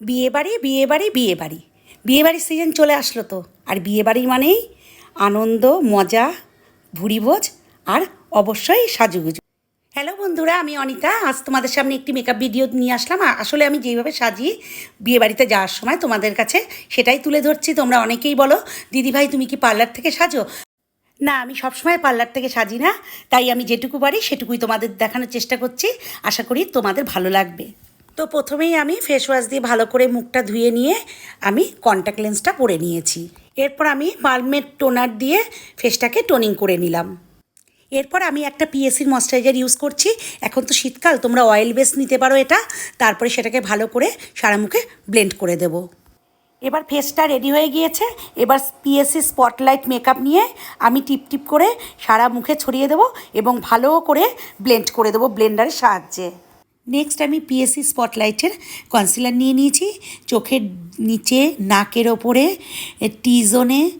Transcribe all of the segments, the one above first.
বিয়ে বাড়ি বিয়ে বাড়ি বিয়ে বাড়ি। বিয়ে বাড়ির সিজন চলে আসলো তো। আর বিয়ে বাড়ি মানেই আনন্দ, মজা ভুরিভোজ আর অবশ্যই সাজুগুজু। হ্যালো বন্ধুরা, আমি অনিতা। আজ তোমাদের সামনে একটি মেকআপ ভিডিও নিয়ে আসলাম। আসলে আমি যেইভাবে সাজি বিয়ে বাড়িতে যাওয়ার সময় তোমাদের কাছে সেটাই তুলে ধরছি। তোমরা অনেকেই বলো দিদিভাই তুমি কি পার্লার থেকে সাজো? না, আমি সবসময় পার্লার থেকে সাজি না। তাই আমি যেটুকু পারি সেটুকুই তোমাদের দেখানোর চেষ্টা করছি। আশা করি তোমাদের ভালো লাগবে। তো প্রথমেই আমি ফেস ওয়াশ দিয়ে ভালো করে মুখটা ধুয়ে নিয়ে আমি কন্ট্যাক্ট লেন্সটা পরে নিয়েছি। এরপর আমি বালমেট টোনার দিয়ে ফেসটাকে টোনিং করে নিলাম। এরপর আমি একটা পিএসসির ময়শ্চারাইজার ইউজ করছি। এখন তো শীতকাল, তোমরা অয়েল বেস নিতে পারো এটা। তারপরে সেটাকে ভালো করে সারা মুখে ব্লেন্ড করে দেবো। এবার ফেসটা রেডি হয়ে গিয়েছে। এবার পিএসসি স্পটলাইট মেকআপ নিয়ে আমি টিপ টিপ করে সারা মুখে ছড়িয়ে দেবো এবং ভালো করে ব্লেন্ড করে দেবো ব্লেন্ডারের সাহায্যে। নেক্সট আমি পিএসসি স্পটলাইটের কনসিলার নিয়ে নিয়েছি। চোখের নিচে, নাকের ওপরে টি জোনে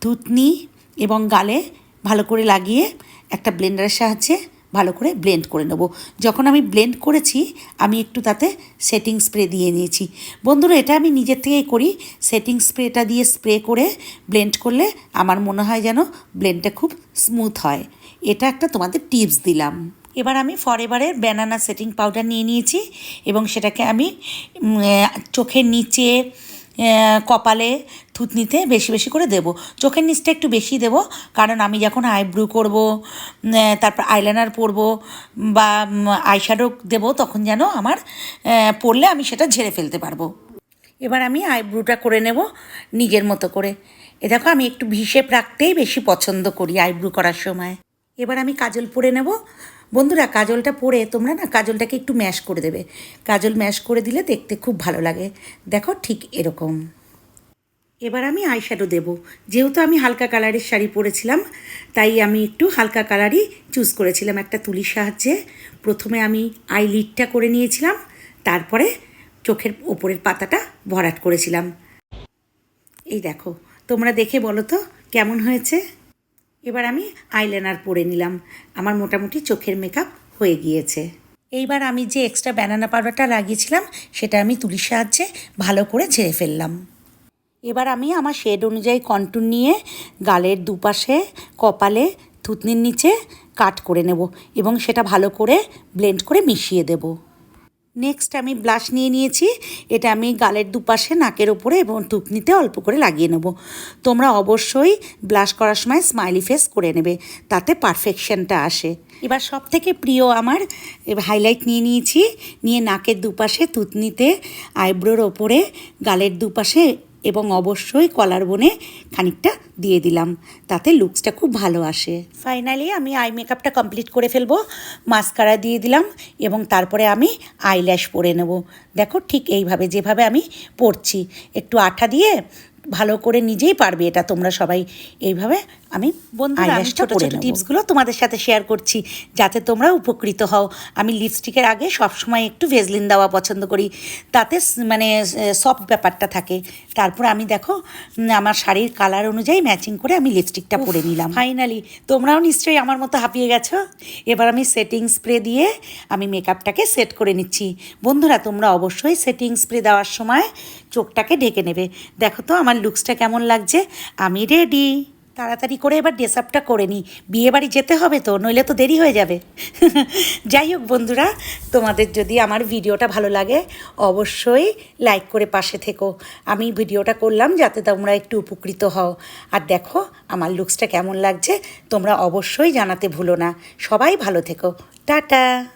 থুতনি এবং গালে ভালো করে লাগিয়ে একটা ব্লেন্ডারের সাহায্যে ভালো করে ব্লেন্ড করে নেব। যখন আমি ব্লেন্ড করেছি, আমি একটু তাতে সেটিং স্প্রে দিয়ে নিয়েছি। বন্ধুরা, এটা আমি নিজের থেকেই করি। সেটিং স্প্রেটা দিয়ে স্প্রে করে ব্লেন্ড করলে আমার মনে হয় যেন ব্লেন্ডটা খুব স্মুথ হয়। এটা একটা তোমাদের টিপস দিলাম। এবার আমি ফরএভারের ব্যানানা সেটিং পাউডার নিয়ে নিয়েছি এবং সেটাকে আমি চোখের নিচে কপালে থুতনিতে বেশি বেশি করে দেব। চোখের নিচটা একটু বেশি দেব, কারণ আমি যখন আইব্রু করব তারপর আইলাইনার পরব বা আইশ্যাডো দেব, তখন যেন আমার পড়লে আমি সেটা ঝেড়ে ফেলতে পারব। এবার আমি আইব্রুটা করে নেব নিজের মতো করে। এ দেখো, আমি একটু হিসেব রাখতেই বেশি পছন্দ করি আইব্রু করার সময়। এবার আমি কাজল পরে নেব। বন্ধুরা, কাজলটা পরে তোমরা না কাজলটাকে একটু ম্যাশ করে দেবে। কাজল ম্যাশ করে দিলে দেখতে খুব ভালো লাগে। দেখো ঠিক এরকম। এবার আমি আইশ্যাডো দেব। যেহেতু আমি হালকা কালারের শাড়ি পরেছিলাম, তাই আমি একটু হালকা কালারই চুজ করেছিলাম একটা তুলির সাহায্যে। প্রথমে আমি আই লিডটা করে নিয়েছিলাম, তারপরে চোখের ওপরের পাতাটা ভরাট করেছিলাম। এই দেখো, তোমরা দেখে বলো তো, কেমন হয়েছে? এবার আমি আইলাইনার পরে নিলাম। আমার মোটামুটি চোখের মেকআপ হয়ে গিয়েছে। এইবার আমি যে এক্সট্রা ব্যানানা পাউডারটা লাগিয়েছিলাম, সেটা আমি তুলির সাহায্যে ভালো করে ঝেড়ে ফেললাম। এবার আমি আমার শেড অনুযায়ী কন্টুর নিয়ে গালের দুপাশে, কপালে, থুতনির নিচে কাট করে নেব এবং সেটা ভালো করে ব্লেন্ড করে মিশিয়ে দেব। নেক্সট আমি ব্লাশ নিয়ে নিয়েছি, এটা আমি গালের দুপাশে নাকের ওপরে এবং টুকনিতে অল্প করে লাগিয়ে নেব। তোমরা অবশ্যই ব্লাশ করার সময় স্মাইলি ফেস করে নেবে, তাতে পারফেকশনটা আসে। এবার সব থেকে প্রিয় আমার হাইলাইট নিয়ে নিয়েছি, নিয়ে নাকের দুপাশে তুতনিতে আইব্রোর ওপরে, গালের দুপাশে এবং অবশ্যই কলার বনে খানিকটা দিয়ে দিলাম। তাতে লুকসটা খুব ভালো আসে। ফাইনালি আমি আই মেকআপটা কমপ্লিট করে ফেলব। মাস্কারা দিয়ে দিলাম এবং তারপরে আমি আইল্যাশ পরে নেব। দেখো ঠিক এইভাবে, যেভাবে আমি পরছি। একটু আঠা দিয়ে ভালো করে নিজেই পারবে এটা তোমরা সবাই এইভাবে আমি বন্ধুরা, ছোট ছোট টিপসগুলো তোমাদের সাথে শেয়ার করছি যাতে তোমরা উপকৃত হও। আমি লিপস্টিকের আগে সবসময় একটু ভেজলিন দেওয়া পছন্দ করি তাতে মানে সফট ব্যাপারটা থাকে। তারপর আমি দেখো আমার শাড়ির কালার অনুযায়ী ম্যাচিং করে আমি লিপস্টিকটা পরে নিলাম। ফাইনালি তোমরাও নিশ্চয়ই আমার মতো হাঁপিয়ে গেছো? এবার আমি সেটিং স্প্রে দিয়ে আমি মেকআপটাকে সেট করে নিচ্ছি। বন্ধুরা তোমরা অবশ্যই সেটিং স্প্রে দেওয়ার সময় চোখটাকে ঢেকে নেবে। দেখো তো আমার লুকসটা কেমন লাগছে, আমি রেডি তাড়াতাড়ি করে এবার ড্রেস আপটা করে নিই বিয়ে বাড়ি যেতে হবে তো, নইলে তো দেরি হয়ে যাবে। যাই হোক বন্ধুরা, তোমাদের যদি আমার ভিডিওটা ভালো লাগে, অবশ্যই লাইক করে পাশে থেকো। আমি ভিডিওটা করলাম যাতে তোমরা একটু উপকৃত হও। আর দেখো, আমার লুকসটা কেমন লাগছে, তোমরা অবশ্যই জানাতে ভুলো না। সবাই ভালো থেকো। টাটা!